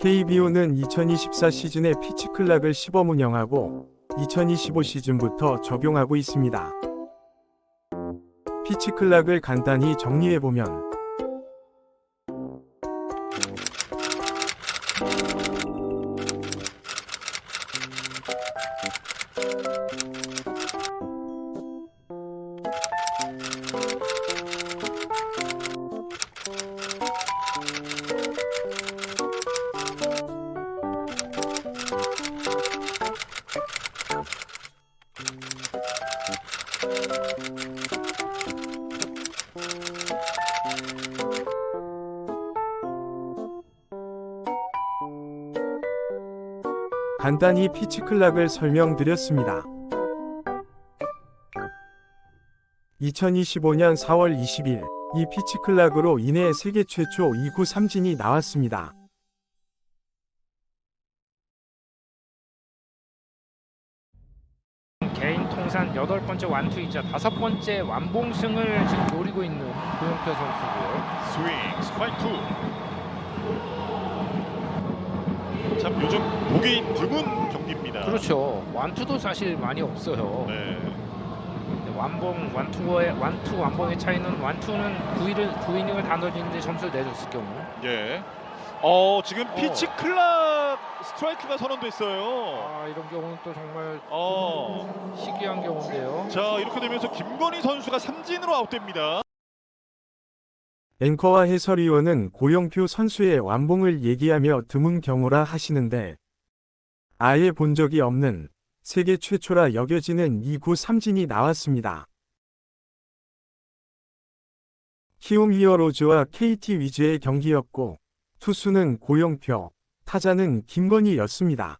KBO는 2024 시즌에 피치 클락을 시범 운영하고 2025 시즌부터 적용하고 있습니다. 피치 클락을 간단히 정리해보면 간단히 피치 클락을 설명드렸습니다. 2025년 4월 20일 이 피치 클락으로 인해 세계 최초 2구 삼진이 나왔습니다. 개인 통산 여덟 번째 완투이자 다섯 번째 완봉승을 지금 노리고 있는 고영표 선수고요. 스윙 스트라이크 투. 참 요즘 보기 드문 경기입니다. 그렇죠. 완투도 사실 많이 없어요. 네. 완봉 완투의 완투 완봉의 차이는 완투는 9위를 9이닝을 다 넣어지는데 점수를 내줬을 경우 예. 어 지금 어. 피치 클락 스트라이크가 선언됐어요. 아 이런 경우는 또 정말 어. 희귀한 경우인데요. 자 이렇게 되면서 김건희 선수가 삼진으로 아웃됩니다. 앵커와 해설위원은 고영표 선수의 완봉을 얘기하며 드문 경우라 하시는데 아예 본 적이 없는 세계 최초라 여겨지는 2구 삼진이 나왔습니다. 키움 히어로즈와 KT 위즈의 경기였고 투수는 고영표, 타자는 김건희였습니다.